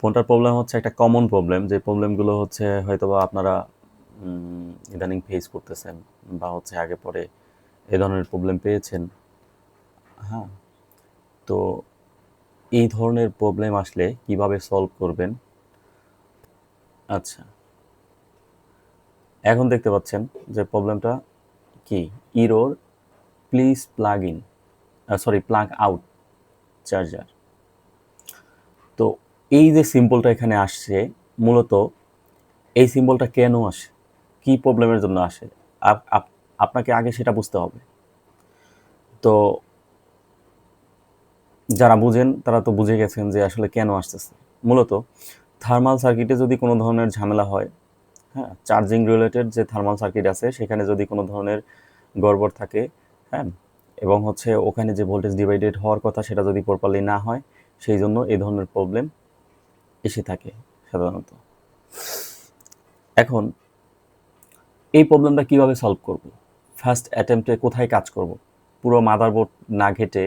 ফোনটার প্রবলেম হচ্ছে একটা কমন প্রবলেম যে প্রবলেমগুলো হচ্ছে হয়তোবা আপনারা ইদানিং ফেস করতেছেন বা হচ্ছে আগে পরে এ ধরনের প্রবলেম পেয়েছেন। হ্যাঁ তো এই ধরনের প্রবলেম আসলে কীভাবে সলভ করবেন? আচ্ছা এখন দেখতে পাচ্ছেন যে প্রবলেমটা কি? Error please plug in sorry plug out charger এই যে সিম্বলটা এখানে আসছে, মূলত এই সিম্বলটা কেন আসে? কি প্রবলেমের জন্য আসে? আপ- আপ- আপনাকে আগে সেটা বুঝতে হবে। তো যারা বুঝেন, তারা তো বুঝে গেছেন যে আসলে কেন আসতেছে। মূলত থার্মাল সার্কিটে যদি কোনো ধরনের ঝামেলা হয় হ্যাঁ চার্জিং রিলেটেড যে থার্মাল সার্কিট আছে, সেখানে যদি কোনো ধরনের গড়বড় থাকে হ্যাঁ এবং হচ্ছে ওখানে যে ভোল্টেজ ডিভাইডেড হওয়ার কথা সেটা যদি প্রপারলি না হয়, সেই জন্য এই ধরনের প্রবলেম এসে থাকে সাধারণত। এখন এই প্রবলেমটা কীভাবে সলভ করব? ফার্স্ট অ্যাটেম্পটে কোথায় কাজ করব? পুরো মাদারবোর্ড না ঘেটে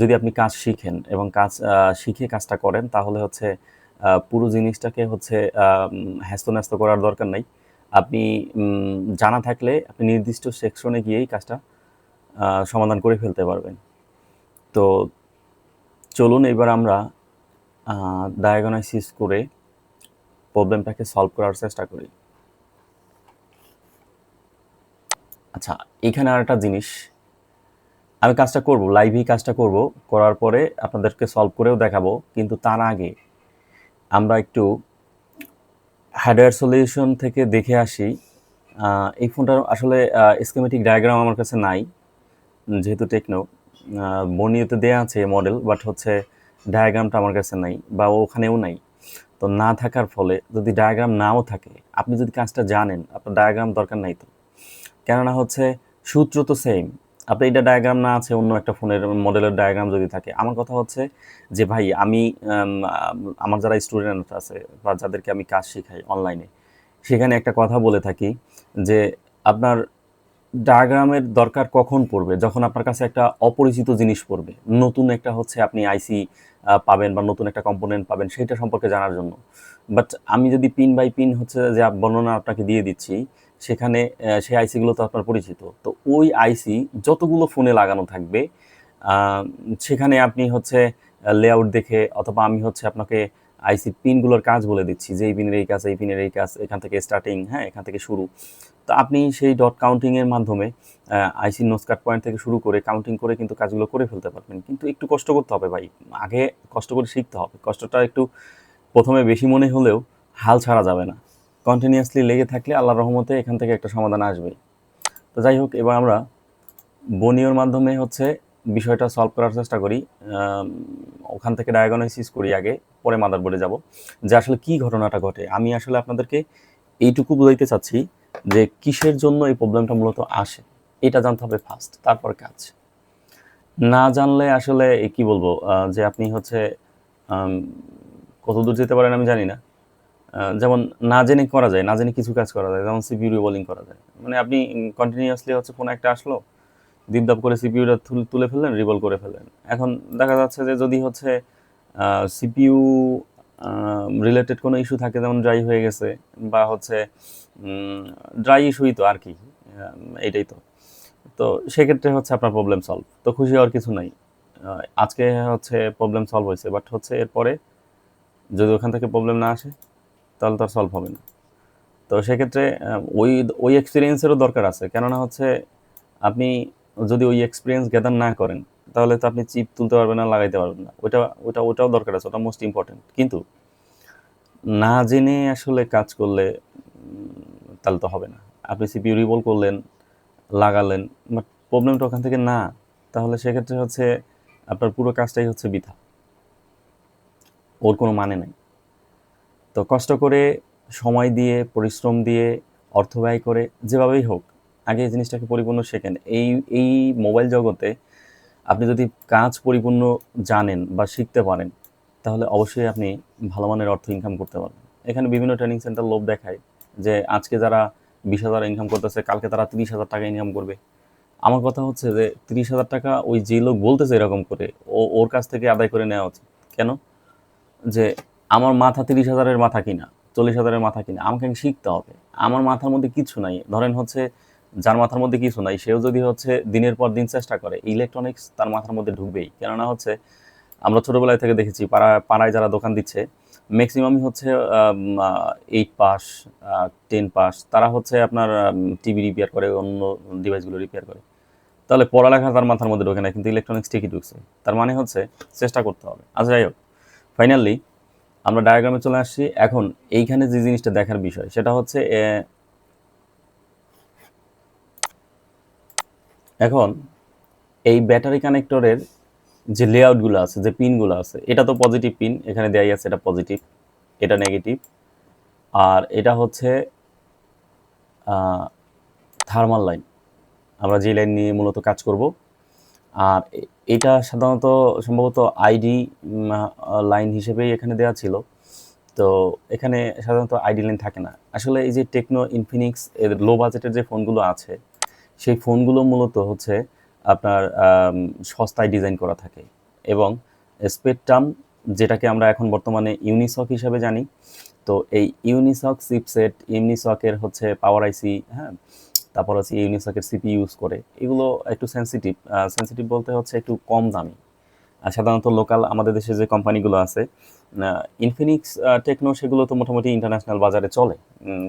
যদি আপনি কাজ শিখেন এবং কাজ শিখে কাজটা করেন, তাহলে হচ্ছে পুরো জিনিসটাকে হচ্ছে হ্যাস্ত করার দরকার নাই। আপনি জানা থাকলে আপনি নির্দিষ্ট সেকশনে গিয়েই কাজটা সমাধান করে ফেলতে পারবেন। তো চলুন এবার আমরা ডায়াগনাইসিস করে প্রবলেমটাকে সলভ করার চেষ্টা করি। আচ্ছা এখানে আর একটা জিনিস। আমি কাজটা করব লাইভেই কাজটা করব, করার পরে আপনাদেরকে সলভ করেও দেখাবো, কিন্তু তার আগে আমরা একটু হার্ডওয়্যার সলিউশন থেকে দেখে আসি। এই ফোনটার আসলে স্কেমেটিক ডায়াগ্রাম আমার কাছে নাই, যেহেতু টেকনো বর্ণিয়তে দেয়া আছে মডেল বাট হচ্ছে ডায়াগ্রামটা আমার কাছে নাই বা ওখানেও নাই। তো না থাকার ফলে যদি ডায়াগ্রাম নাও থাকে, আপনি যদি কাজটা জানেন, আপনার ডায়াগ্রাম দরকার নাই তো। কেননা হচ্ছে সূত্র তো সেম আপনি এটা ডায়াগ্রাম না আছে, অন্য একটা ফোনের মডেলের ডায়াগ্রাম যদি থাকে। আমার কথা হচ্ছে যে ভাই, আমি আমার যারা স্টুডেন্ট আছে বা যাদেরকে আমি কাজ শেখাই অনলাইনে সেখানে একটা কথা বলে থাকি যে আপনার ডায়াগ্রামের দরকার কখন পড়বে? যখন আপনার কাছে একটা অপরিচিত জিনিস পড়বে, নতুন একটা হচ্ছে আপনি আইসি পাবেন বা নতুন একটা কম্পোনেন্ট পাবেন সেটা সম্পর্কে জানার জন্য। বাট আমি যদি পিন বাই পিন হচ্ছে যে বর্ণনা আপনাকে দিয়ে দিচ্ছি, সেখানে সেই আইসিগুলো তো আপনার পরিচিত। তো ওই আইসি যতগুলো ফোনে লাগানো থাকবে সেখানে আপনি হচ্ছে লেআউট দেখে অথবা আমি হচ্ছে আপনাকে আইসি পিনগুলোর কাজ বলে দিচ্ছি, যে এই পিনের এই কাজ, এই পিনের এই কাজ, এখান থেকে স্টার্টিং হ্যাঁ এখান থেকে শুরু। তো আপনি সেই ডট কাউন্টিংয়ের মাধ্যমে আইসি নোস কাট পয়েন্ট থেকে শুরু করে কাউন্টিং করে কিন্তু কাজগুলো করে ফেলতে পারবেন। কিন্তু একটু কষ্ট করতে হবে ভাই, আগে কষ্ট করে শিখতে হবে। কষ্টটা একটু প্রথমে বেশি মনে হলেও হাল ছাড়া যাবে না। কন্টিনিউয়াসলি লেগে থাকলে আল্লাহ রহমতে এখান থেকে একটা সমাধান আসবে তো যাই হোক, এবার আমরা বনিওর মাধ্যমে হচ্ছে বিষয়টা সলভ করার চেষ্টা করি ওখান থেকে ডায়াগনোসিস করি আগে পরে মাদারবোর্ডে যাব। যে আসলে কি ঘটনাটা ঘটে? আমি আসলে আপনাদেরকে এইটুকু বুঝাইতে চাচ্ছি যে কিসের জন্য এই প্রবলেমটা মূলত আসে? এটা জানতে হবে ফার্স্ট তারপর কাজ। না জানলে আসলে কি বলব? যে আপনি হচ্ছে আম, কত দূর যেতে পারেন আমি জানি না। যেমন না জেনে করা যায় না জেনে কিছু কাজ করা যায় যেমন সিপিউ রিবোলিং করা যায়। মানে আপনি কন্টিনিউয়াসলি হচ্ছে ফোন একটা আসলো দিপদাপ করে সিপিউটা তুলে ফেললেন রিবল করে ফেললেন। এখন দেখা যাচ্ছে যে যদি হচ্ছে সিপিইউ রিলেটেড কোনো ইস্যু থাকে যেমন ড্রাই হয়ে গেছে বা হচ্ছে ড্রাই ইস্যুই তো আর কি আহ, এইটাই তো। তো সেক্ষেত্রে হচ্ছে আপনার প্রবলেম সলভ তো খুশি হওয়ার কিছু নাই। আজকে হচ্ছে প্রবলেম সলভ হয়েছে বাট হচ্ছে এরপরে যদি ওখান থেকে প্রবলেম না আসে তাহলে তার সলভ হবে না। তো সেক্ষেত্রে ওই ওই এক্সপিরিয়েন্সেরও দরকার আছে। কেননা হচ্ছে আপনি যদি ওই এক্সপিরিয়েন্স গ্যাদার না করেন, তাহলে তো আপনি চিপ তুলতে পারবেন না, লাগাইতে পারবেন না। ওটা ওটা ওটাও দরকার আছে, ওটা মোস্ট ইম্পর্টেন্ট কিন্তু না জেনে আসলে কাজ করলে তাহলে তো হবে না। আপনি সিপিইউ রিবল করলেন, লাগালেন বাট প্রবলেমটা ওখান থেকে না, তাহলে সেক্ষেত্রে হচ্ছে আপনার পুরো কাজটাই হচ্ছে বৃথা। ওর কোনো মানে নাই। তো কষ্ট করে, সময় দিয়ে, পরিশ্রম দিয়ে, অর্থ ব্যয় করে, যেভাবেই হোক আগে এই জিনিসটাকে পরিপূর্ণ শেখেন। এই এই মোবাইল জগতে আপনি যদি কাজ পরিপূর্ণ জানেন বা শিখতে পারেন, তাহলে অবশ্যই আপনি ভালো মানের অর্থ ইনকাম করতে পারবেন। এখানে বিভিন্ন ট্রেনিং সেন্টার লোভ দেখায় যে, আজকে যারা বিশ হাজার ইনকাম করতেছে, কালকে তারা তিরিশ হাজার টাকা ইনকাম করবে। আমার কথা হচ্ছে যে, তিরিশ হাজার টাকা ওই যে লোক বলতেছে এরকম করে, ও, ওর কাছ থেকে আদায় করে নেওয়া উচিত। কেন? যে, আমার মাথা তিরিশ হাজারের মাথা কিনা, চল্লিশ হাজারের মাথা কিনা, আমাকে শিখতে হবে। আমার মাথার মধ্যে কিছু নাই। ধরেন হচ্ছে যার মাথার মধ্যে কিছু নাই, সেও যদি হচ্ছে দিনের পর দিন চেষ্টা করে ইলেকট্রনিক্স তার মাথার মধ্যে ঢুকবেই। কেননা হচ্ছে, আমরা ছোটোবেলায় থেকে দেখেছি, পাড়া, পাড়ায় যারা দোকান দিচ্ছে ম্যাক্সিমামই হচ্ছে এইট পাস টেন পাস তারা হচ্ছে আপনার টিভি রিপেয়ার করে, অন্য ডিভাইসগুলো রিপেয়ার করে। তাহলে পড়ালেখা তার মাথার মধ্যে ঢোকে না, কিন্তু ইলেকট্রনিক্স ঠিকই ঢুকছে। তার মানে হচ্ছে, চেষ্টা করতে হবে। আচ্ছা যাই হোক ফাইনালি আমরা ডায়াগ্রামে চলে আসছি। এখন, এইখানে যে জিনিসটা দেখার বিষয়, সেটা হচ্ছে এখন এই ব্যাটারি কানেক্টরের যে লেআউটগুলো আছে, যে পিনগুলো আছে, এটা তো পজিটিভ পিন এখানে দেয়াই আছে এটা পজিটিভ এটা নেগেটিভ আর এটা হচ্ছে থার্মাল লাইন আমরা যে লাইন নিয়ে মূলত কাজ করব, আর এটা সাধারণত সম্ভবত আইডি লাইন হিসেবেই এখানে দেওয়া ছিল। তো এখানে সাধারণত আইডি লাইন থাকে না। আসলে এই যে টেকনো ইনফিনিক্স এর লো বাজেটের যে ফোনগুলো আছে সেই ফোনগুলো মূলত হচ্ছে আপনার সস্তায় ডিজাইন করা থাকে এবং স্পেকট্রাম যেটাকে আমরা এখন বর্তমানে ইউনিসক হিসেবে জানি। তো এই ইউনিসক সিপসেট ইউনিসকের হচ্ছে পাওয়ার আইসি হ্যাঁ? তারপর হচ্ছে ইউনিসকের সিপি ইউজ করে। এগুলো একটু সেন্সিটিভ সেন্সিটিভ বলতে হচ্ছে একটু কম দামি। সাধারণত লোকাল আমাদের দেশে যে কোম্পানিগুলো আছে ইনফিনিক্স টেকনো সেগুলো তো মোটামুটি ইন্টারন্যাশনাল বাজারে চলে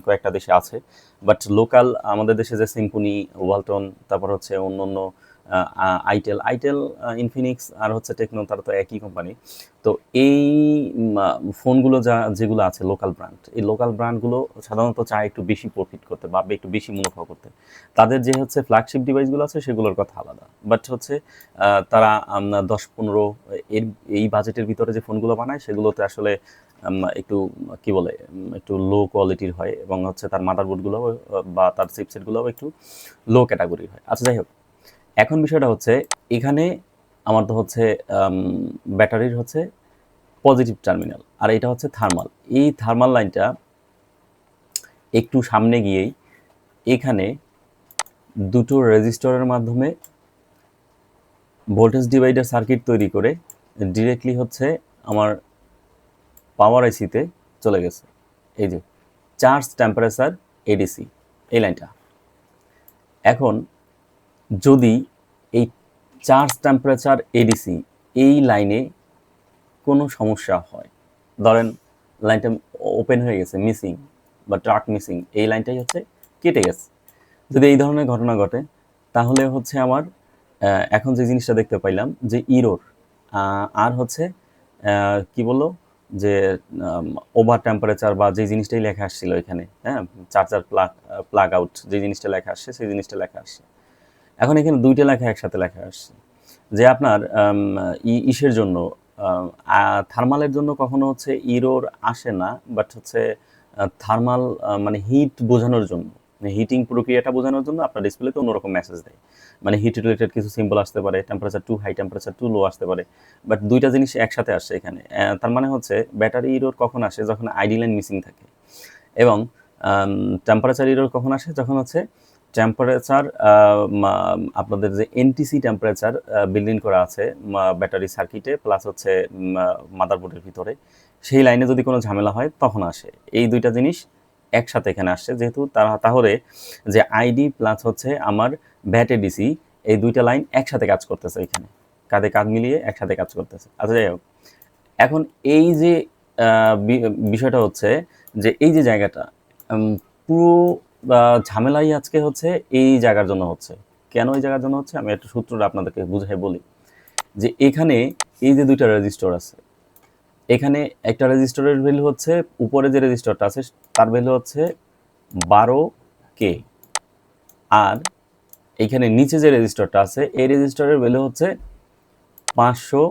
কয়েকটা দেশে আছে। বাট লোকাল আমাদের দেশে যে সিম্পুনি ওয়ালটন তারপর হচ্ছে অন্য অন্য আইটেল আইটেল ইনফিনিক্স আর হচ্ছে টেকনো, তারা তো একই কোম্পানি তো এই ফোনগুলো যা, যেগুলো আছে লোকাল ব্র্যান্ড এই লোকাল ব্র্যান্ডগুলো সাধারণত চায় একটু বেশি প্রফিট করতে বা একটু বেশি মুনাফা করতে। তাদের যে হচ্ছে ফ্ল্যাগশিপ ডিভাইসগুলো আছে সেগুলোর কথা আলাদা। বাট হচ্ছে তারা দশ পনেরো, এর, এই বাজেটের ভিতরে যে ফোনগুলো বানায় সেগুলোতে আসলে একটু, কি বলে একটু লো কোয়ালিটির হয় এবং হচ্ছে তার মাদারবোর্ডগুলো বা তার চিপসেটগুলোও একটু লো ক্যাটাগরির হয়। আচ্ছা যাই হোক। এখন বিষয়টা হচ্ছে, এখানে আমার তো হচ্ছে ব্যাটারির হচ্ছে পজিটিভ টার্মিনাল আর এটা হচ্ছে থার্মাল এই থার্মাল লাইনটা একটু সামনে গিয়েই এখানে দুটো রেজিস্টরের মাধ্যমে ভোল্টেজ ডিভাইডার সার্কিট তৈরি করে ডিরেক্টলি হচ্ছে আমার পাওয়ার আইসিতে চলে গেছে। এই যে চার্জ টেম্পারেচার এডিসি এই লাইনটা এখন যদি এই চার্জ টেম্পারেচার এডিসি এই লাইনে কোনো সমস্যা হয়, ধরেন লাইনটা ওপেন হয়ে গেছে মিসিং বা ট্রাক মিসিং এই লাইনটাই হচ্ছে কেটে গেছে। যদি এই ধরনের ঘটনা ঘটে, তাহলে হচ্ছে আমার এখন যে জিনিসটা দেখতে পাইলাম যে ইরোর আর হচ্ছে কি বলল? যে ওভার টেম্পারেচার বা যে জিনিসটাই লেখা আসছিল এখানে হ্যাঁ চার্জার প্লাগ প্লাগ আউট যে জিনিসটা লেখা আসছে, সেই জিনিসটা লেখা আসছে। এখন এখানে দুইটা লেখা একসাথে লেখা আসছে। যে আপনার ইসের জন্য থার্মালের জন্য কখনো হচ্ছে ইরোর আসে না বাট হচ্ছে থার্মাল মানে হিট বোঝানোর জন্য হিটিং প্রক্রিয়াটা বোঝানোর জন্য আপনার ডিসপ্লেতে অন্যরকম মেসেজ দেয়। মানে হিট রিলেটেড কিছু সিম্বল আসতে পারে temperature too high temperature too low আসতে পারে বাট দুইটা জিনিস একসাথে আসছে এখানে। তার মানে হচ্ছে ব্যাটারি ইরোর কখন আসে? যখন আইডি লাইন মিসিং থাকে। এবং টেম্পারেচার ইরোর কখন আসে? যখন হচ্ছে টেম্পারেচার আপনাদের যে এনটিসি টেম্পারেচার বিল্ডিং করা আছে ব্যাটারি সার্কিটে প্লাস হচ্ছে মাদারবোর্ডের ভিতরে, সেই লাইনে যদি কোনো ঝামেলা হয়, তখন আসে। এই দুইটা জিনিস একসাথে এখানে আসছে, যেহেতু তারা, তাহলে যে আইডি প্লাস হচ্ছে আমার ব্যাট এডিসি এই দুইটা লাইন একসাথে কাজ করতেছে এখানে। কাঁধে কাঁধ মিলিয়ে একসাথে কাজ করতেছে। আচ্ছা যাই হোক। এখন এই যে বিষয়টা হচ্ছে যে, এই যে জায়গাটা পুরো ঝামেলাই আজকে হচ্ছে এই জায়গার জন্য হচ্ছে। কেন এই জায়গার জন্য হচ্ছে? আমি একটা সূত্রটা আপনাদেরকে বুঝাই বলি। যে এখানে এই যে দুইটা রেজিস্টর আছে, এখানে একটা রেজিস্টরের ভ্যালু হচ্ছে, উপরে যে রেজিস্টরটা আছে, তার ভ্যালু হচ্ছে বারো কে। আর এখানে নিচে যে রেজিস্টরটা আছে, এই রেজিস্টরের ভ্যালু হচ্ছে পাঁচশো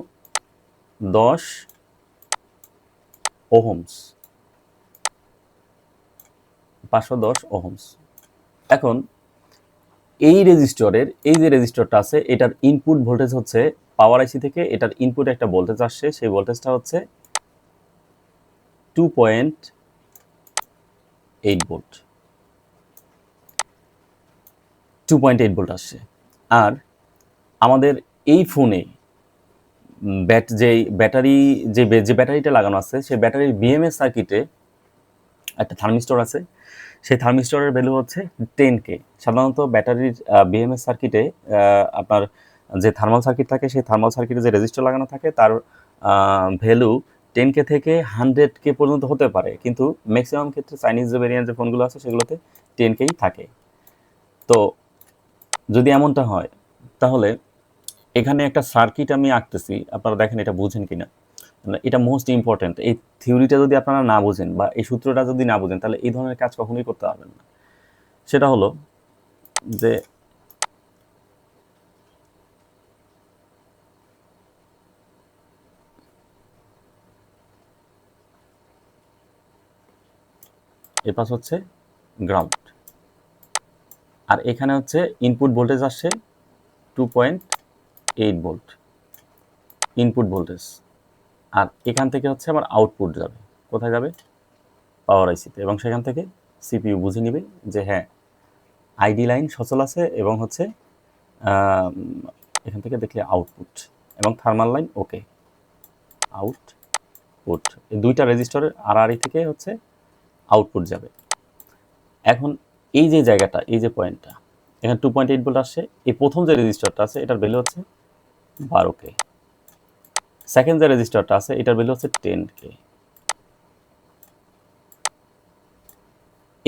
দশ ওহমস। পাঁচশো দশ ওহমস। এখন, এই রেজিস্টরের, এই যে রেজিস্টরটা আছে, এটার ইনপুট ভোল্টেজ হচ্ছে পাওয়ার আইসি থেকে, এটার ইনপুটে একটা ভোল্টেজ আসছে, সেই ভোল্টেজটা হচ্ছে two point eight volt two point eight volt আসছে। আর আমাদের এই ফোনে ব্যাট যেই ব্যাটারি যে যে ব্যাটারিটা লাগানো আছে, সেই ব্যাটারির বিএমএস সার্কিটে একটা থার্মিস্টর আছে। সেই থার্মিস্টরের ভ্যালু হচ্ছে টেন কে সাধারণত ব্যাটারির বিএমএস সার্কিটে আপনার যে থার্মাল সার্কিট থাকে, সেই থার্মাল সার্কিটে যে রেজিস্টার লাগানো থাকে, তার ভ্যালু টেন কে থেকে হান্ড্রেড কে পর্যন্ত হতে পারে। কিন্তু ম্যাক্সিমাম ক্ষেত্রে চাইনিজ যে ভেরিয়েন্ট যে ফোনগুলো আছে, সেগুলোতে টেন কেই থাকে। তো যদি এমনটা হয়, তাহলে এখানে একটা সার্কিট আমি আঁকতেছি। আপনারা দেখেন এটা বুঝেন কিনা। এটা মোস্ট ইম্পর্ট্যান্ট এই থিওরিটা যদি আপনারা না বোঝেন বা এই সূত্রটা যদি না বোঝেন, তাহলে এই ধরনের কাজ কখনোই করতে পারবেন না। সেটা হলো যে এ পাশ হচ্ছে গ্রাউন্ড আর এখানে হচ্ছে ইনপুট ভোল্টেজ আসছে two point eight volt input voltage আর এখান থেকে হচ্ছে আমার আউটপুট যাবে। কোথায় যাবে? পাওয়ার আইসিতে এবং সেখান থেকে সিপিইউ বুঝে নেবে যে হ্যাঁ আইডি লাইন সচল আছে এবং হচ্ছে এখান থেকে দেখলে আউটপুট এবং থার্মাল লাইন ওকে আউটপুট এই দুইটা রেজিস্টরের আড়াআড়ি থেকে হচ্ছে আউটপুট যাবে। এখন এই যে জায়গাটা, এই যে পয়েন্টটা এখানে টু পয়েন্ট এইট ভোল্ট আসছে। এই প্রথম যে রেজিস্টারটা আছে, এটার ভ্যালু হচ্ছে বারো কে সেকেন্ড যে রেজিস্টারটা আছে, এটার ভ্যালু হচ্ছে টেন কে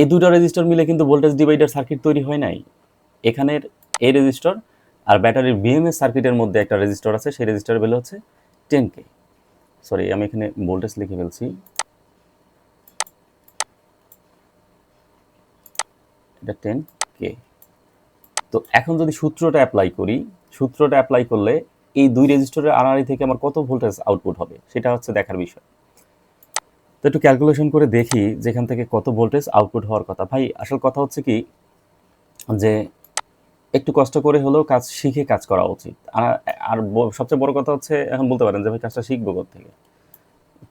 এই দুটো রেজিস্টার মিলে কিন্তু ভোল্টেজ ডিভাইডার সার্কিট তৈরি হয় নাই। এখানের এই রেজিস্টার আর ব্যাটারির বিএমএস সার্কিটের মধ্যে একটা রেজিস্টার আছে, সেই রেজিস্টারের ভ্যালু হচ্ছে টেন কে সরি আমি এখানে ভোল্টেজ লিখে ফেলছি। এটা টেন কে তো এখন যদি সূত্রটা অ্যাপ্লাই করি, সূত্রটা অ্যাপ্লাই করলে এই দুই রেজিস্টরের আড়াআড়ি থেকে আমার কত ভোল্টেজ আউটপুট হবে, সেটা হচ্ছে দেখার বিষয়। তো একটু ক্যালকুলেশন করে দেখি যেখান থেকে কত ভোল্টেজ আউটপুট হওয়ার কথা। ভাই, আসল কথা হচ্ছে কি যে একটু কষ্ট করে হলেও কাজ শিখে কাজ করা উচিত। আর আর সবচেয়ে বড় কথা হচ্ছে, এখন বলতে পারেন যে ভাই কাজটা শিখব থেকে?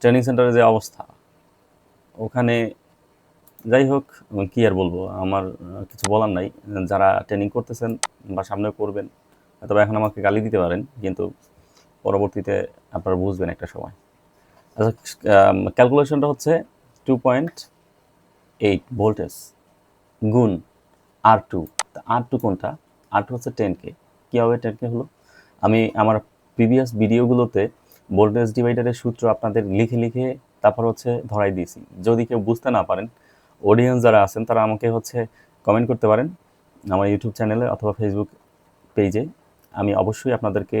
ট্রেনিং সেন্টারে যে অবস্থা, ওখানে যাই হোক কি আর বলব, আমার কিছু বলার নাই। যারা ট্রেনিং করতেছেন বা সামনে করবেন তবে এখন আমাকে গালি দিতে পারেন, কিন্তু পরবর্তীতে আপনারা বুঝবেন একটা সময়। আচ্ছা ক্যালকুলেশনটা হচ্ছে টু পয়েন্ট এইট ভোল্টেজ গুণ আর টু আর টু কোনটা? আর টু হচ্ছে টেন কে কীভাবে টেন কে হলো? আমি আমার প্রিভিয়াস ভিডিওগুলোতে ভোল্টেজ ডিভাইডারের সূত্র আপনাদের লিখে লিখে তারপর হচ্ছে ধরাই দিয়েছি। যদি কেউ বুঝতে না পারেন অডিয়েন্স যারা আছেন তারা আমাকে হচ্ছে কমেন্ট করতে পারেন আমার ইউটিউব চ্যানেলে অথবা ফেসবুক পেজে আমি অবশ্যই আপনাদেরকে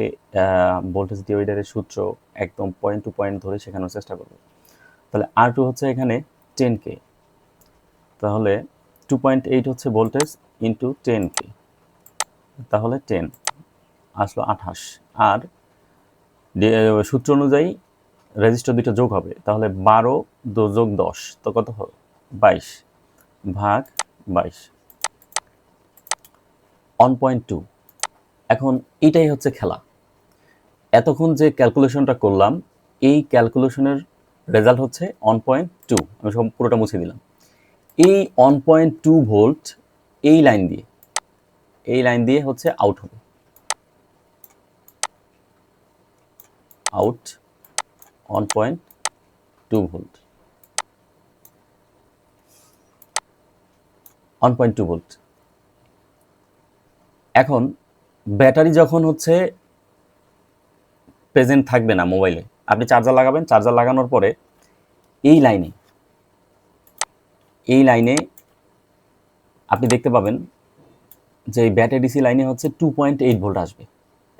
ভোল্টেজ ডিভাইডারের সূত্র একদম পয়েন্ট টু পয়েন্ট ধরে শেখানোর চেষ্টা করব। তাহলে আর টু হচ্ছে এখানে টেন কে তাহলে টু পয়েন্ট এইট হচ্ছে ভোল্টেজ ইন্টু টেন কে তাহলে টেন আসলো আঠাশ। আর সূত্র অনুযায়ী রেজিস্টার দুটো যোগ হবে। তাহলে বারো দো যোগ দশ, তো কত হবে? বাইশ, ভাগ বাইশ। ওয়ান পয়েন্ট টু এখন এটাই হচ্ছে খেলা। এতক্ষণ যে ক্যালকুলেশনটা করলাম, এই ক্যালকুলেশনের রেজাল্ট হচ্ছে ওয়ান পয়েন্ট টু আমি সব পুরোটা মুছে দিলাম। এই ওয়ান পয়েন্ট টু ভোল্ট এই লাইন দিয়ে, এই লাইন দিয়ে হচ্ছে আউট হবে। Out one point two volt one point two volt এখন ব্যাটারি যখন হচ্ছে প্রেজেন্ট থাকবে না মোবাইলে আপনি চার্জার লাগাবেন চার্জার লাগানোর পরে এই লাইনে এই লাইনে আপনি দেখতে পাবেন যে এই ব্যাটারি ডিসি লাইনে হচ্ছে টু পয়েন্ট এইট ভোল্ট আসবে।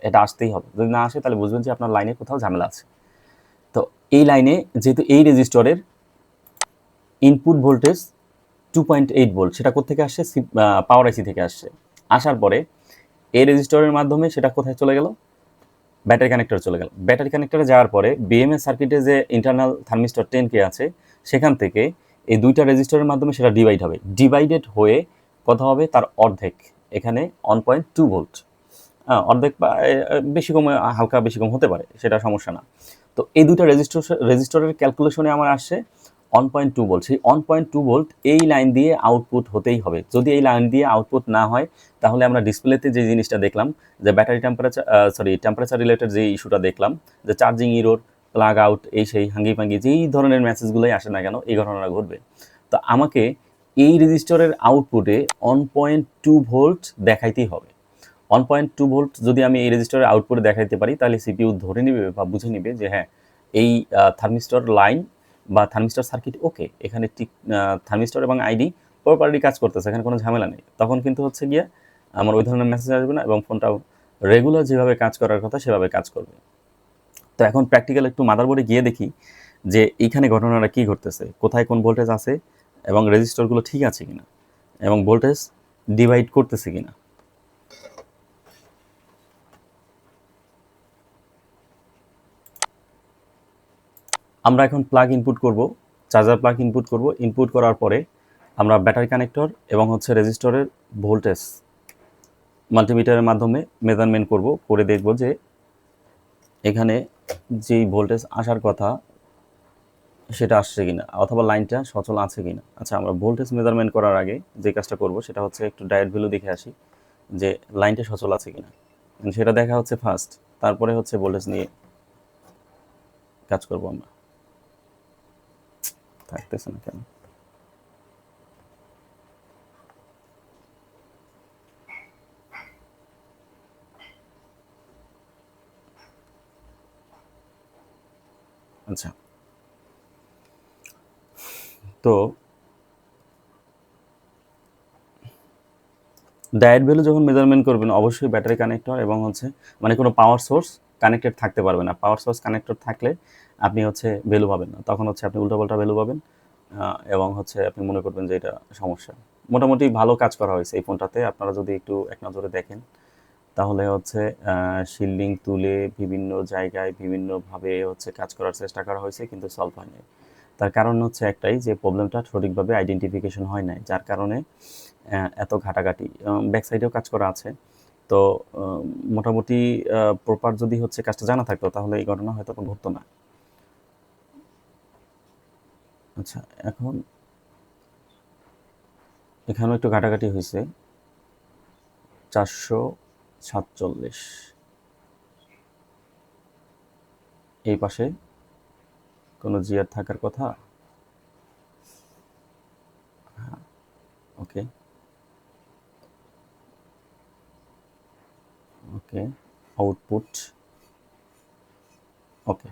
এটা আসতেই হবে। যদি না আসে, তাহলে বুঝবেন যে আপনার লাইনে কোথাও ঝামেলা আছে। তো এই লাইনে যেহেতু এই রেজিস্টরের input voltage two point eight volt সেটা কোথেকে আসছে? পাওয়ার আইসি থেকে আসছে। আসার পরে এই রেজিস্টরের মাধ্যমে সেটা কোথায় চলে গেল? ব্যাটারি কানেক্টর চলে গেল। ব্যাটারি কানেক্টরে যাওয়ার পরে বিএমএস সার্কিটে যে ইন্টারনাল থার্মিস্টর টেন কে আছে, সেখান থেকে এই দুইটা রেজিস্টরের মাধ্যমে সেটা ডিভাইড হবে। ডিভাইডেড হয়ে কথা হবে তার অর্ধেক। এখানে ওয়ান পয়েন্ট টু ভোল্ট হ্যাঁ অর্ধেক বা বেশি কম, হালকা বেশি কম হতে পারে, সেটা সমস্যা না। তো এই দুইটা রেজিস্টর, রেজিস্টরের ক্যালকুলেশনে আমার আসছে ওয়ান পয়েন্ট টু ভোল্ট সেই ওয়ান পয়েন্ট টু ভোল্ট এই লাইন দিয়ে আউটপুট হতেই হবে। যদি এই লাইন দিয়ে আউটপুট না হয়, তাহলে আমরা ডিসপ্লেতে যে জিনিসটা দেখলাম, যে battery temperature sorry temperature related যে ইস্যুটা দেখলাম, যে চার্জিং ইরোর প্লাগ আউট এই সেই হাঙ্গি পাঙ্গি, যেই ধরনের মেসেজগুলোই আসে না কেন, এই ঘটনাটা ঘটবে। তো আমাকে এই রেজিস্টরের আউটপুটে ওয়ান পয়েন্ট টু ভোল্ট দেখাইতেই হবে। ওয়ান পয়েন্ট টু ভোল্ট যদি আমি এই রেজিস্টরের আউটপুটে দেখাইতে পারি, তাহলে সিপিইউ ধরে নেবে বা বুঝে নেবে যে হ্যাঁ এই থার্মিস্টর লাইন বা থার্মিস্টার সার্কিট ওকে, এখানে ঠিক থার্মিস্টার এবং আইডি প্রপারলি কাজ করতেছে, এখানে কোনো ঝামেলা নেই। তখন কিন্তু হচ্ছে গিয়ে আমার ওই ধরনের মেসেজ আসবে না এবং ফোনটা রেগুলার যেভাবে কাজ করার কথা সেভাবে কাজ করবে। তো এখন প্র্যাকটিক্যাল একটু মাদারবোর্ডে গিয়ে দেখি যে এইখানে ঘটনাটা কী ঘটতেছে, কোথায় কোন ভোল্টেজ আছে এবং রেজিস্টারগুলো ঠিক আছে কিনা এবং ভোল্টেজ ডিভাইড করতেছে কিনা। আমরা এখন প্লাগ ইনপুট করব চার্জার প্লাগ ইনপুট করব। ইনপুট করার পরে আমরা ব্যাটারি কানেক্টর এবং হচ্ছে রেজিস্টরের ভোল্টেজ মাল্টিমিটারের মাধ্যমে মেজারমেন্ট করব, করে দেখব যে এখানে যেই ভোল্টেজ আসার কথা সেটা আসছে কিনা অথবা লাইনটা সচল আছে কিনা। আচ্ছা আমরা ভোল্টেজ মেজারমেন্ট করার আগে যে কাজটা করব সেটা হচ্ছে একটু ডায়েট ভ্যালু দেখে আসি যে লাইনটা সচল আছে কিনা। সেটা দেখা হচ্ছে ফার্স্ট তারপরে হচ্ছে ভোল্টেজ নিয়ে কাজ করব আমরা। থাকতেছে না কেন? আচ্ছা। তো ডায়েট ভ্যালু যখন মেজারমেন্ট করবেন, অবশ্যই ব্যাটারি কানেক্টর এবং হচ্ছে মানে কোনো পাওয়ার সোর্স কানেক্টেড থাকতে পারবে না। পাওয়ার সোর্স কানেক্টেড থাকলে আপনি হচ্ছে ভ্যালু পাবেন না। তখন হচ্ছে আপনি উল্টাপাল্টা ভ্যালু পাবেন এবং হচ্ছে আপনি মনে করবেন যে এটা সমস্যা। মোটামুটি ভালো কাজ করা হয়েছে এই ফোনটাতে। আপনারা যদি একটু এক নজরে দেখেন, তাহলে হচ্ছে শিল্ডিং তুলে বিভিন্ন জায়গায় বিভিন্নভাবে হচ্ছে কাজ করার চেষ্টা করা হয়েছে, কিন্তু সলভ হয় নাই। তার কারণ হচ্ছে একটাই যে প্রবলেমটা সঠিকভাবে আইডেন্টিফিকেশন হয় নাই, যার কারণে এত ঘাটাঘাটি ব্যাক সাইডেও কাজ করা আছে। তো মোটামুটি প্রপার যদি হচ্ছে কাজটা জানা থাকতো, তাহলে এই ঘটনা হয়তো ঘটতো না। আচ্ছা এখন এখানেও একটু ঘাটাঘাটি হয়েছে। চারশো সাতচল্লিশ। এই পাশে কোনো জিয়ার থাকার কথা? হ্যাঁ ওকে। ওকে আউটপুট ওকে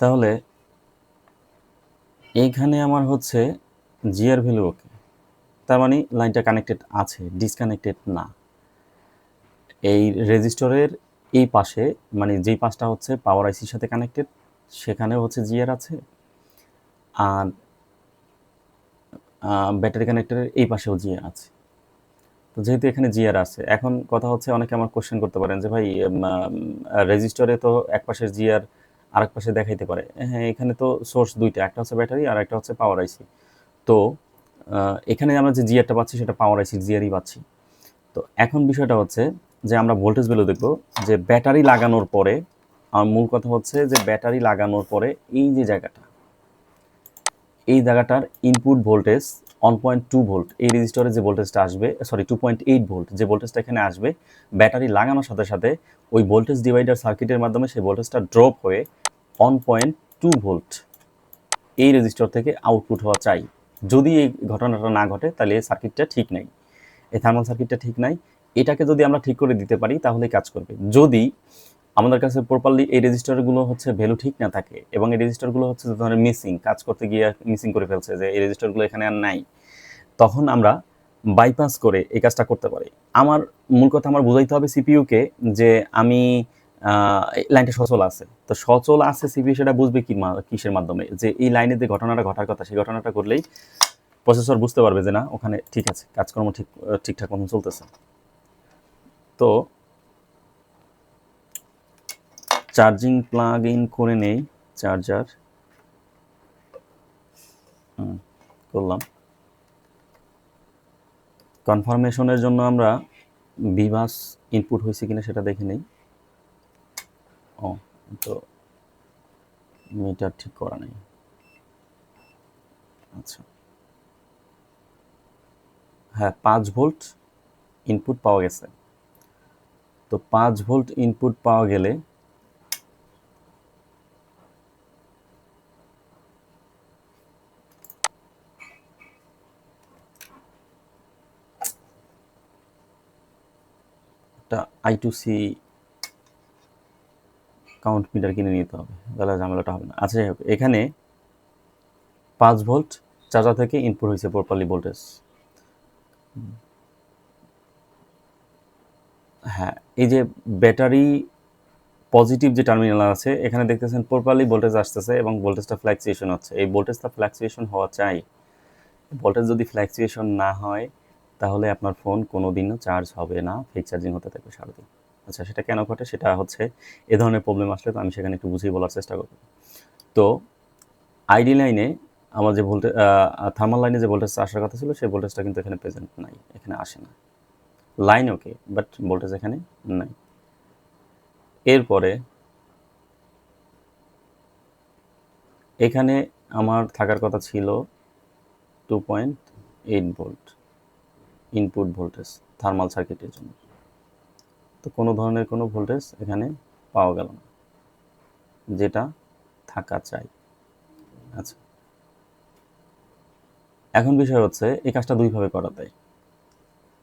তাহলে এইখানে আমার হচ্ছে জিয়ার ভ্যালু ওকে তার মানে লাইনটা কানেক্টেড আছে ডিসকানেক্টেড না। এই রেজিস্টরের এই পাশে মানে যেই পাশটা হচ্ছে পাওয়ার আইসির সাথে কানেক্টেড সেখানেও হচ্ছে জিয়ার আছে। আর ব্যাটারি কানেক্টরের এই পাশেও জিয়ার আছে। তো যেহেতু এখানে জিআর আছে, এখন কথা হচ্ছে অনেকে আমার কোশ্চেন করতে পারেন যে, ভাই রেজিস্টারে তো এক পাশের জিআর আরেক পাশে দেখাইতে পারে। হ্যাঁ এখানে তো সোর্স দুইটা, একটা হচ্ছে ব্যাটারি আর একটা হচ্ছে পাওয়ার আইসি তো এখানে আমরা যে জিআরটা পাচ্ছি সেটা পাওয়ার আইসির জিআরই পাচ্ছি। তো এখন বিষয়টা হচ্ছে যে, আমরা ভোল্টেজ ভ্যালু দেখব যে ব্যাটারি লাগানোর পরে, আমার মূল কথা হচ্ছে যে ব্যাটারি লাগানোর পরে এই যে জায়গাটা, এই জায়গাটার input voltage one point two volt এই রেজিস্টরে যে ভোল্টেজটা আসবে sorry two point eight volt যে ভোল্টেজটা এখানে আসবে ব্যাটারি লাগানোর সাথে সাথে ওই ভোল্টেজ ডিভাইডার সার্কিটের মাধ্যমে সেই ভোল্টেজটা ড্রপ হয়ে ওয়ান পয়েন্ট টু ভোল্ট এই রেজিস্টর থেকে আউটপুট হওয়া চাই। যদি এই ঘটনাটা না ঘটে, তাহলে সার্কিটটা ঠিক নাই। এই থার্মাল সার্কিটটা ঠিক নাই। এটাকে যদি আমরা ঠিক করে দিতে পারি তাহলে কাজ করবে। যদি আমাদের কাছে প্রপারলি এই রেজিস্টারগুলো হচ্ছে ভ্যালু ঠিক না থাকে এবং এই রেজিস্টারগুলো হচ্ছে ধরনের মিসিং কাজ করতে গিয়ে মিসিং করে ফেলছে যে এই রেজিস্টারগুলো এখানে আর নাই, তখন আমরা বাইপাস করে এই কাজটা করতে পারি। আমার মূল কথা আমার বুঝাইতে হবে সিপিইউকে যে আমি লাইনটা সচল আছে। তো সচল আছে সিপিইউ সেটা বুঝবে কি কিসের মাধ্যমে? যে এই লাইনে যে ঘটনাটা ঘটার কথা, সেই ঘটনাটা করলেই প্রসেসর বুঝতে পারবে যে না, ওখানে ঠিক আছে, কাজকর্ম ঠিক ঠিকঠাক মতন চলতেছে। তো চার্জিং প্লাগ ইন করে নেই, চার্জার। করলাম। কনফার্মেশনের জন্য আমরা বিভাস ইনপুট হয়েছে কিনা সেটা দেখে নেই। ও, তো মিটার ঠিক করা নেই। আচ্ছা। হ্যাঁ পাঁচ ভোল্ট ইনপুট পাওয়া গেছে। তো পাঁচ ভোল্ট ইনপুট পাওয়া গেলে একটা I two C count meter কিনে নিতে হবে। তাহলে ঝামেলাটা হবে না। আচ্ছা যাই হোক, এখানে পাঁচ ভোল্ট চার্জার থেকে ইনপুট হয়েছে প্রপারলি ভোল্টেজ হ্যাঁ এই যে ব্যাটারি পজিটিভ যে টার্মিনাল আছে, এখানে দেখতেছেন প্রপারলি ভোল্টেজ আসতেছে এবং ভোল্টেজটা ফ্ল্যাকচুয়েশন হচ্ছে। এই ভোল্টেজটা ফ্ল্যাকচুয়েশন হওয়া চাই। ভোল্টেজ যদি ফ্ল্যাকচুয়েশন না হয় তাহলে আপনার ফোন কোনো দিনও চার্জ হবে না ফেক চার্জিং হতে থাকবে সারাদিন। আচ্ছা সেটা কেন ঘটে? সেটা হচ্ছে এ ধরনের প্রবলেম আসলে তো আমি সেখানে একটু বুঝিয়ে বলার চেষ্টা করব। তো আইডি লাইনে আমার যে ভোল্টেজ থার্মাল লাইনে যে ভোল্টেজটা আসার কথা ছিল, সেই ভোল্টেজটা কিন্তু এখানে প্রেজেন্ট নাই, এখানে আসে না। লাইন ওকে বাট ভোল্টেজ এখানে নাই। এরপরে এখানে আমার থাকার কথা ছিল two point eight volt input voltage thermal সার্কিটের জন্য। তো কোনো ধরনের কোনো ভোল্টেজ এখানে পাওয়া গেল না, যেটা থাকা চাই। আচ্ছা। এখন বিষয় হচ্ছে, এই কাজটা দুইভাবে করা যায়।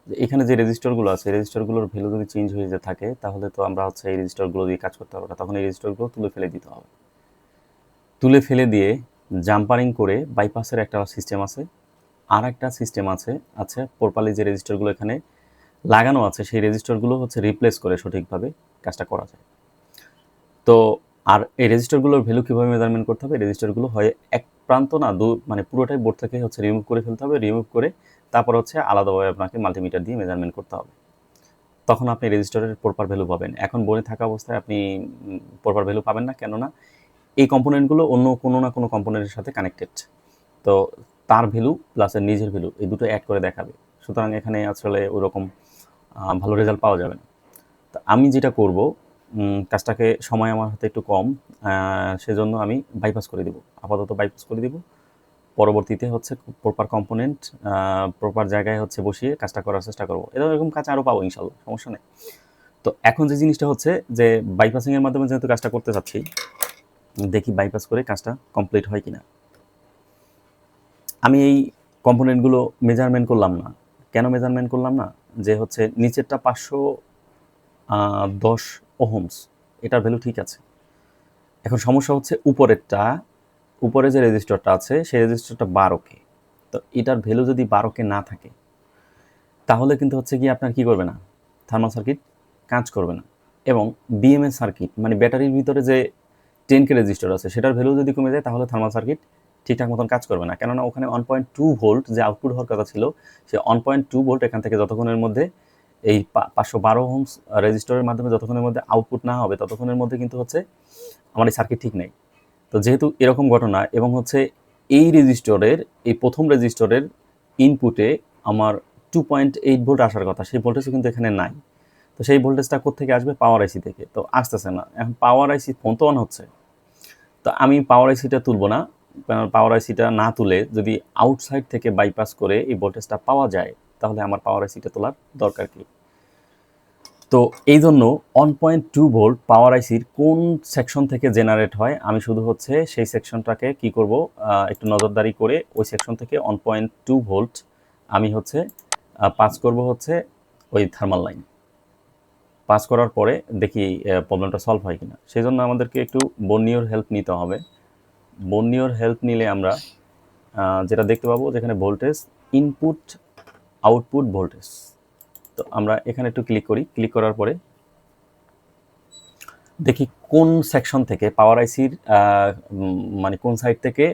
যে এখানে যে রেজিস্টারগুলো আছে এই রেজিস্টারগুলোর ভ্যালু যদি চেঞ্জ হয়ে যে থাকে, তাহলে তো আমরা হচ্ছে এই রেজিস্টারগুলো দিয়ে কাজ করতে পারব না। তখন এই রেজিস্টারগুলো তুলে ফেলে দিতে হবে। তুলে ফেলে দিয়ে জাম্পারিং করে বাইপাসের একটা সিস্টেম আছে আর একটা সিস্টেম আছে আছে প্রপারলি যে রেজিস্টারগুলো এখানে লাগানো আছে, সেই রেজিস্টারগুলো হচ্ছে রিপ্লেস করে সঠিকভাবে কাজটা করা যায়। তো আর এই রেজিস্টারগুলোর ভ্যালু কীভাবে মেজারমেন্ট করতে হবে? রেজিস্টারগুলো হয় এক প্রান্ত না, দু মানে পুরোটাই বোর্ড থেকে হচ্ছে রিমুভ করে ফেলতে হবে রিমুভ করে তারপর হচ্ছে আলাদাভাবে আপনাকে মাল্টিমিটার দিয়ে মেজারমেন্ট করতে হবে। তখন আপনি রেজিস্টারের প্রপার ভ্যালু পাবেন। এখন বোর্ডে থাকা অবস্থায় আপনি প্রপার ভ্যালু পাবেন না, কেননা এই কম্পোনেন্টগুলো অন্য কোনো না কোনো কম্পোনেন্টের সাথে কানেক্টেড তো তার ভ্যালু প্লাস এর নিজের ভ্যালু এই দুটো অ্যাড করে দেখাবে। সুতরাং এখানে আসলে ওরকম ভালো রেজাল্ট পাওয়া যাবে না। তো আমি যেটা করব কাজটাকে সময় আমার হাতে একটু কম সেজন্য আমি বাইপাস করে দিব। আপাতত বাইপাস করে দিব। পরবর্তীতে হচ্ছে প্রপার কম্পোনেন্ট প্রপার জায়গায় হচ্ছে বসিয়ে কাজটা করার চেষ্টা করব। এরকম কাজ আরও পাবো ইনশাল্লাহ সমস্যা নেই। তো এখন যে জিনিসটা হচ্ছে যে বাইপাসিংয়ের মাধ্যমে যেহেতু কাজটা করতে চাচ্ছি, দেখি বাইপাস করে কাজটা কমপ্লিট হয় কিনা। আমি এই কম্পোনেন্টগুলো মেজারমেন্ট করলাম না। কেন মেজারমেন্ট করলাম না? যে হচ্ছে নিচেরটা পাঁচশো দশ ওহমস, এটার ভ্যালু ঠিক আছে। এখন সমস্যা হচ্ছে উপরেরটা, উপরে যে রেজিস্টারটা আছে, সেই রেজিস্টারটা বারোকে। তো এটার ভ্যালু যদি বারোকে না থাকে, তাহলে কিন্তু হচ্ছে কি আপনার কি করবে না? থার্মাল সার্কিট কাজ করবে না। এবং বিএমএস সার্কিট মানে ব্যাটারির ভিতরে যে টেন কে রেজিস্টার আছে, সেটার ভ্যালু যদি কমে যায়, তাহলে থার্মাল সার্কিট ঠিকঠাক মতন কাজ করবে না। কেননা ওখানে ওয়ান পয়েন্ট টু ভোল্ট যে আউটপুট হওয়ার কথা ছিল, সে ওয়ান পয়েন্ট টু ভোল্ট এখান থেকে যতক্ষণের মধ্যে এই পাঁচশো বারো হোমস রেজিস্টারের মাধ্যমে যতক্ষণের মধ্যে আউটপুট না হবে, ততক্ষণের মধ্যে কিন্তু হচ্ছে আমার এই সার্কিট ঠিক নেই। তো যেহেতু এরকম ঘটনা এবং হচ্ছে এই রেজিস্টরের, এই প্রথম রেজিস্টরের ইনপুটে আমার টু পয়েন্ট এইট ভোল্ট আসার কথা, সেই ভোল্টেজও কিন্তু এখানে নাই। তো সেই ভোল্টেজটা কোথেকে আসবে? পাওয়ার আইসি থেকে। তো আসতেছে না। এখন পাওয়ার আইসি ফোন তো অন হচ্ছে। তো আমি পাওয়ার আইসিটা তুলব না। পাওয়ার আইসিটা না তুলে যদি আউটসাইড থেকে বাইপাস করে এই ভোল্টেজটা পাওয়া যায়, তাহলে আমার পাওয়ার আইসিটা তোলার দরকার কি? তো এই জন্য one point two volt power আইসির কোন সেকশন থেকে জেনারেট হয়, আমি শুধু হচ্ছে সেই সেকশনটাকে কি করব একটু নজরদারি করে ওই সেকশন থেকে ওয়ান পয়েন্ট টু ভোল্ট আমি হচ্ছে পাস করব হচ্ছে ওই থার্মাল লাইন পাস করার পরে দেখি প্রবলেমটা সলভ হয় কিনা। সেই জন্য আমাদেরকে একটু বন্যিওর হেল্প নিতে হবে। বন্যিওর হেল্প নিলে আমরা যেটা দেখতে পাবো যেখানে ভোল্টেজ ইনপুট আউটপুট ভোল্টেজ তো আমরা এখানে একটু ক্লিক করি। ক্লিক করার পরে দেখি কোন সেকশন থেকে পাওয়ার আইসির মানে কোন সাইড থেকে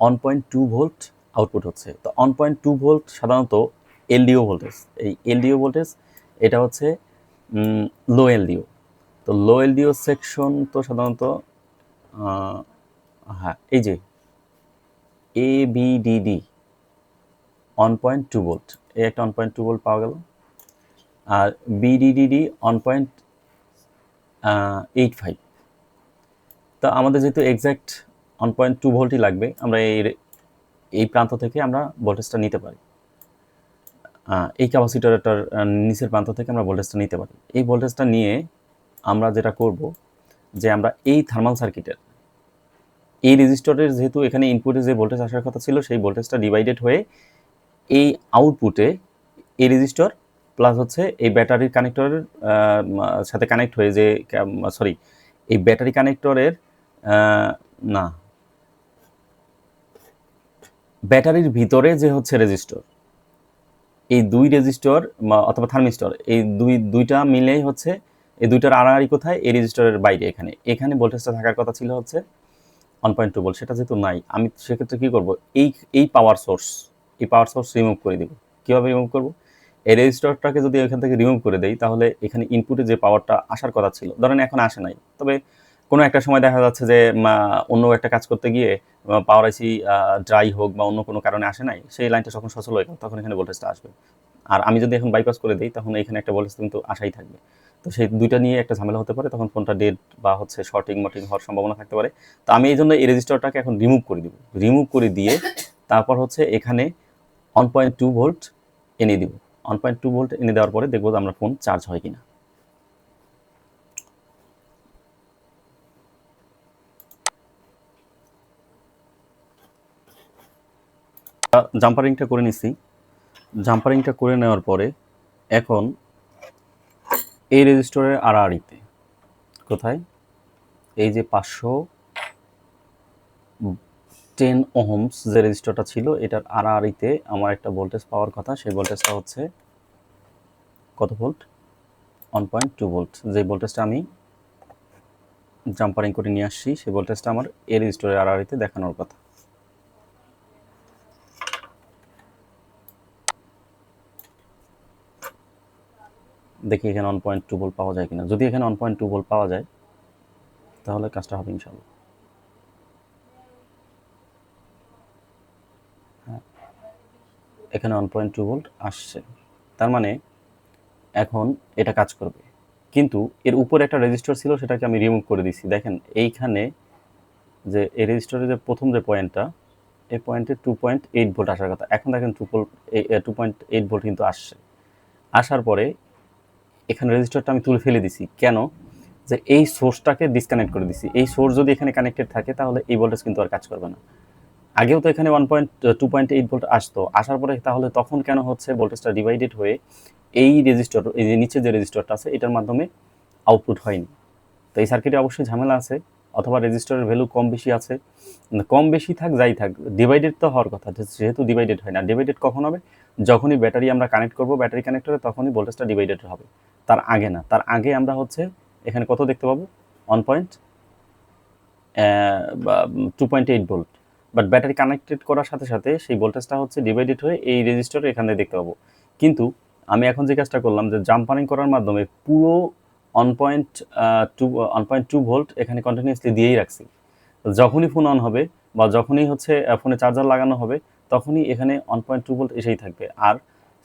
one point two volt output হচ্ছে। তো ওয়ান পয়েন্ট টু ভোল্ট সাধারণত এলডিও ভোল্টেজ এই এলডিও ভোল্টেজ এটা হচ্ছে লো এলডিও তো লো এলডিও সেকশন তো সাধারণত হ্যাঁ এই যে এ V D D one point two volt এই একটা ওয়ান পয়েন্ট টু ভোল্ট পাওয়া গেল। আর V D D D one point eight five তো আমাদের যেহেতু এক্স্যাক্ট ওয়ান পয়েন্ট টু ভোল্টই লাগবে, আমরা এই এই প্রান্ত থেকে আমরা ভোল্টেজটা নিতে পারি। এই ক্যাপাসিটরটার নিচের প্রান্ত থেকে আমরা ভোল্টেজটা নিতে পারি। এই ভোল্টেজটা নিয়ে আমরা যেটা করব যে আমরা এই থার্মাল সার্কিটের এই রেজিস্টরের যেহেতু এখানে ইনপুটে যে ভোল্টেজ আসার কথা ছিল, সেই ভোল্টেজটা ডিভাইডেড হয়ে এই আউটপুটে এই রেজিস্টর প্লাস হচ্ছে এই ব্যাটারির কানেক্টরের সাথে কানেক্ট হয়ে যে সরি এই ব্যাটারি কানেক্টরের না। ব্যাটারির ভিতরে যে হচ্ছে রেজিস্টর, এই দুই রেজিস্টর অথবা থার্মিস্টর, এই দুই, দুইটা মিলেই হচ্ছে, এই দুইটার আড়াআড়ি কোথায়? এই রেজিস্টরের বাইরে এখানে। এখানে ভোল্টেজটা থাকার কথা ছিল হচ্ছে ওয়ান পয়েন্ট টু সেটা যেহেতু নাই, আমি সেক্ষেত্রে কী করব? এই এই পাওয়ার সোর্স এই পাওয়ার সোর্স রিমুভ করে দিব। কীভাবে রিমুভ করব? এই রেজিস্টরটাকে যদি এখান থেকে রিমুভ করে দেই, তাহলে এখানে ইনপুটে যে পাওয়ারটা আসার কথা ছিল, ধরেন এখন আসে নাই, তবে কোনো একটা সময় দেখা যাচ্ছে যে অন্য একটা কাজ করতে গিয়ে পাওয়ার আইসি ড্রাই হোক বা অন্য কোনো কারণে আসে নাই, সেই লাইনটা যখন সচল হয়ে তখন এখানে ভোল্টেজটা আসবে। আর আমি যদি এখন বাইপাস করে দিই, তখন এখানে একটা ভোল্টেজ কিন্তু আশাই থাকবে। তো সেই দুইটা নিয়ে একটা ঝামেলা হতে পারে, তখন ফোনটা ডেড বা হচ্ছে শর্টিং মটিং হওয়ার সম্ভাবনা থাকতে পারে। তো আমি এই জন্য এই রেজিস্টারটাকে এখন রিমুভ করে দিব। রিমুভ করে দিয়ে তারপর হচ্ছে এখানে ওয়ান পয়েন্ট টু ভোল্ট এনে দিব। ওয়ান পয়েন্ট টু ভোল্ট এনে দেওয়ার পরে দেখব আমরা ফোন চার্জ হয় কিনা। জাম্পারিংটা করে নিছি। জাম্পারিংটা করে নেওয়ার পরে এখন এই রেজিস্টরের আড়াআড়িতে। কোথায়? এই যে পাঁচশো টেন ওহমস যে রেজিস্টরটা ছিল, এটার আড়াআড়িতে আমার একটা ভোল্টেজ পাওয়ার কথা, সেই ভোল্টেজটা হচ্ছে কত volt? One point two volt. যে ভোল্টেজটা আমি জাম্পারিং করে নিয়ে আসছি, সেই ভোল্টেজটা আমার এই রেজিস্টরের আড়াআড়িতে দেখানোর কথা। দেখি এখানে ওয়ান পয়েন্ট টু ভোল্ট পাওয়া যায় কিনা। যদি এখানে ওয়ান পয়েন্ট টু ভোল্ট পাওয়া যায়, তাহলে কাজটা হবে ইনশাল্লাহ হ্যাঁ এখানে ওয়ান পয়েন্ট টু ভোল্ট আসছে। তার মানে এখন এটা কাজ করবে। কিন্তু এর উপরে একটা রেজিস্টার ছিল, সেটাকে আমি রিমুভ করে দিছি। দেখেন, এইখানে যে এই রেজিস্টারের যে প্রথম যে পয়েন্টটা এই পয়েন্টে টু পয়েন্ট এইট ভোল্ট আসার কথা। এখন দেখেন two volt two point eight volt কিন্তু আসছে। আসার পরে এখানে রেজিস্টারটা আমি তুলে ফেলে দিছি। কেন? যে এই সোর্সটাকে ডিসকানেক্ট করে দিছি। এই সোর্স যদি এখানে কানেক্টেড থাকে, তাহলে এই ভোল্টেজ কিন্তু আর কাজ করবে না। আগেও তো এখানে one point two point eight volt আসতো। আসার পরে তাহলে তখন কেন হচ্ছে ভোল্টেজটা ডিভাইডেড হয়ে এই রেজিস্টার এই যে নিচে যে রেজিস্টারটা আছে, এটার মাধ্যমে আউটপুট হয়নি? তো এই সার্কিটে অবশ্যই ঝামেলা আছে। অথবা রেজিস্টারের ভ্যালু কম বেশি আছে কম বেশি থাক, যাই থাক ডিভাইডেড তো হওয়ার কথা যেহেতু ডিভাইডেড হয় না ডিভাইডেড কখন হবে? যখনই ব্যাটারি আমরা কানেক্ট করব ব্যাটারি কানেক্টরে তখনই ভোল্টেজটা ডিভাইডেড হবে, তার আগে না, তার আগে আমরা হচ্ছে এখানে কত দেখতে পাবো? One point two point eight volt but battery connected করার সাথে সাথে সেই ভোল্টেজটা হচ্ছে ডিভাইডেড হয়ে এই রেজিস্টারে এখানে দেখতে পাবো, কিন্তু আমি এখন যে কাজটা করলাম, যে জাম্পারিং করার মাধ্যমে পুরো one point two one point two volt এখানে কন্টিনিউসলি দিয়েই রাখছি। যখনই ফোন অন হবে বা যখনই হচ্ছে ফোনে চার্জার লাগানো হবে, তখনই এখানে ওয়ান পয়েন্ট টু ভোল্ট এসেই থাকবে। আর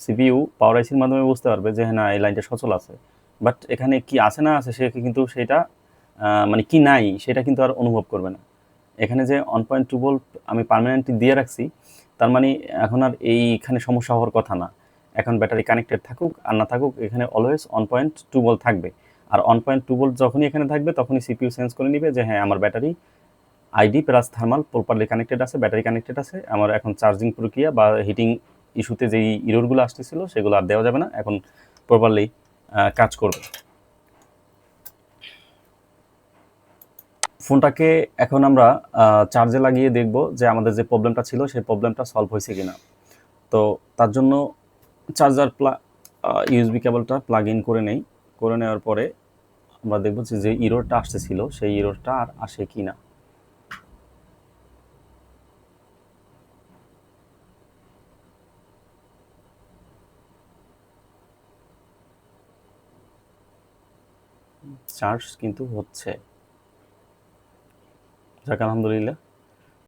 সিপিইউ পাওয়ার আইসির মাধ্যমে বুঝতে পারবে যে হ্যাঁ না, এই লাইনটা সচল আছে। বাট এখানে কি আছে, না আছে, সে কিন্তু সেটা মানে কি নাই, সেটা কিন্তু আর অনুভব করবে না। এখানে যে ওয়ান পয়েন্ট টু ভোল্ট আমি পারমানেন্টলি দিয়ে রাখছি, তার মানে এখন আর এইখানে সমস্যা হওয়ার কথা না। এখন ব্যাটারি কানেক্টেড থাকুক আর না থাকুক, এখানে always one point two volt থাকবে। আর ওয়ান পয়েন্ট টু ভোল্ট যখনই এখানে থাকবে, তখনই সিপিইউ সেন্স করে নিবে যে হ্যাঁ আমার battery ID plus thermal properly connected আছে ব্যাটারি কানেক্টেড আছে, আমার এখন চার্জিং প্রক্রিয়া বা হিটিং ইস্যুতে যেই ইরোরগুলো আসতেছিল, সেগুলো আর দেওয়া যাবে না, এখন প্রপারলি কাজ করবে। ফোনটাকে এখন আমরা চার্জে লাগিয়ে দেখব যে আমাদের যে প্রবলেমটা ছিল, সেই প্রবলেমটা সলভ হয়েছে কিনা। তো তার জন্য চার্জার প্লা ইউএসবি কেবলটা প্লাগ ইন করে নেই। করে নেওয়ার পরে আমরা দেখব যে ইরোরটা আসতেছিল, সেই ইরোরটা আর আসে কি না। চার্জ কিন্তু হচ্ছে। যাক, আলহামদুলিল্লাহ।